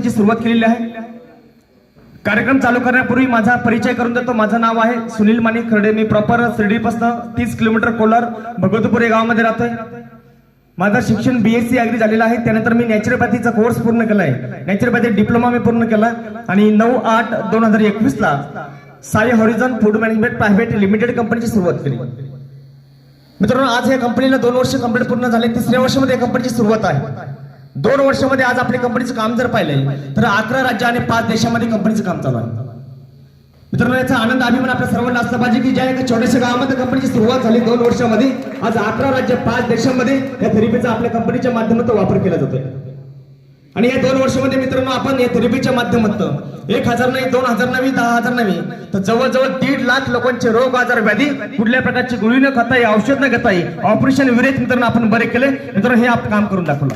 ची सुरुवात केलेली आहे. कार्यक्रम चालू करण्यापूर्वी माझा परिचय करून देतो. माझं नाव आहे सुनील माने खर्डे. मी प्रॉपर शिर्डीपासून तीस किलोमीटर कोलार भगवतपूर या गावामध्ये राहतोय. माझं शिक्षण बीएससी अग्री झालेलं आहे. त्यानंतर मी नॅचरोपॅथीचा कोर्स पूर्ण केला आहे. नॅचरोपॅथी डिप्लोमा मी पूर्ण केला. आणि नऊ आठ दोन हजार एकवीस ला Sai Horizon Food Management Private Limited कंपनीची सुरुवात केली. मित्रांनो आज या कंपनीला दोन वर्ष कंप्लीट पूर्ण झाले. तिसऱ्या वर्षामध्ये या कंपनीची सुरुवात आहे. दोन वर्षामध्ये आज आपल्या कंपनीचं काम जर पाहिलंय तर अकरा राज्य आणि पाच देशामध्ये कंपनीचं काम चालू आहे. मित्रांनो याचा आनंद अभिमान आपल्या सर्वांना असला पाहिजे की ज्या एका छोट्याशा गावामध्ये कंपनीची सुरुवात झाली दोन वर्षामध्ये आज अकरा राज्य पाच देशांमध्ये या थेरपीचा आपल्या कंपनीच्या माध्यमातून वापर केला जातोय. आणि या दोन वर्षामध्ये मित्रांनो आपण या थेरपीच्या माध्यमातून एक हजार नाही दोन हजार नवी दहा हजार नवी तर जवळजवळ दीड लाख लोकांचे रोग आजार व्याधी कुठल्या प्रकारची गोळी न खाता येईल औषध न घेता येईल ऑपरेशन विरहित मित्रांनो आपण बरे केले. मित्रांनो हे आपण काम करून दाखवलं.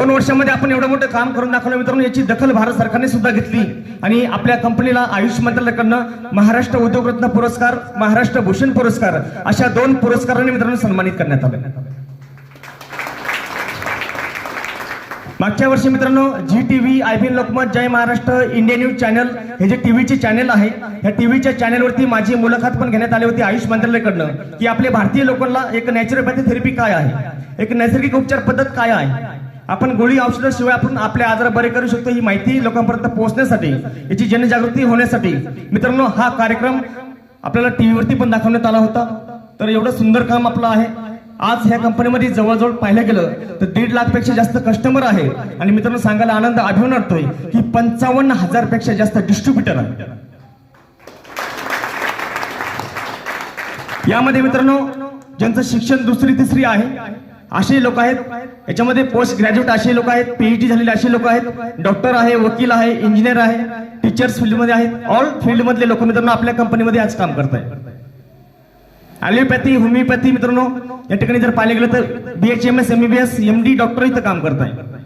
दोन वर्षामध्ये आपण एवढं मोठं काम करून दाखवलं मित्रांनो याची दखल भारत सरकारने सुद्धा घेतली. आणि आपल्या कंपनीला आयुष मंत्रालयाकडनं महाराष्ट्र उद्योगरत्न पुरस्कार महाराष्ट्र भूषण पुरस्कार अशा दोन पुरस्कारांनी मित्रांनो सन्मानित करण्यात आले. मागच्या वर्षी मित्रांनो Zee TV I B Lokmat Jai Maharashtra India News channel हे जे टीव्हीचे चॅनल आहे या टीव्हीच्या चॅनलवरती माझी मुलाखत पण घेण्यात आली होती आयुष मंत्रालयाकडनं की आपल्या भारतीय लोकांना एक नॅचरोपॅथी थेरपी काय आहे? एक नैसर्गिक उपचार पद्धत काय आहे? आपण गोळी औषधाशिवाय आपण आपले आजार बरे करू शकतो ही माहिती लोकांपर्यंत पोहोचण्यासाठी याची जनजागृती होण्यासाठी. मित्रांनो हा कार्यक्रम आपल्याला टीव्हीवरती पण दाखवण्यात आला होता. तर एवढं सुंदर काम आपलं आहे. आज ह्या कंपनीमध्ये जवळजवळ पाहिलं गेलं तर दीड लाखपेक्षा जास्त कस्टमर आहे. आणि मित्रांनो सांगायला आनंद अभिमान वाटतोय की पंचावन्न हजारपेक्षा जास्त डिस्ट्रीब्युटर आहे. यामध्ये मित्रांनो ज्यांचं शिक्षण दुसरी तिसरी आहे असे लोक आहेत. याच्यामध्ये पोस्ट ग्रॅज्युएट असे लोक आहेत पीएचडी झालेले असे लोक आहेत. डॉक्टर आहे वकील आहे इंजिनियर आहे टीचर्स फील्डमध्ये आहेत. ऑल फील्ड मधले लोक मित्रांनो आपल्या कंपनीमध्ये आज काम करत आहेत ॲलोपॅथी होमिओपॅथी मित्रांनो या ठिकाणी जर पाहिलं गेलं तर बीएचएमएस एमबीबीएस एमडी डॉक्टर इथं काम करत आहे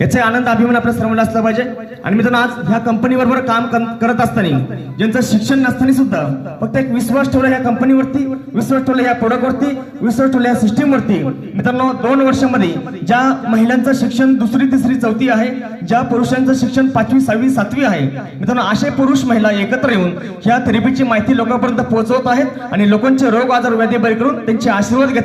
याचा आनंद अभिमान आपल्या सर्वांना असला पाहिजे. आणि मित्रांनो आज ह्या कंपनी बरोबर काम करत असताना ज्यांचं शिक्षण नसताना सुद्धा फक्त एक विश्वास ठेवला ह्या कंपनीवरती विश्वास ठेवला ह्या प्रोडक्टवरती विश्वास ठेवला ह्या सिस्टीमवरती मित्रांनो दोन वर्षामध्ये ज्या महिलांचं शिक्षण दुसरी तिसरी चौथी आहे ज्या पुरुषांचं शिक्षण पाचवी सहावी सातवी आहे मित्रांनो असे पुरुष महिला एकत्र येऊन ह्या थेरपीची माहिती लोकांपर्यंत पोहोचवत आहेत आणि लोकांचे रोग आजार व्याधी बरे करून त्यांचे आशीर्वाद घेतात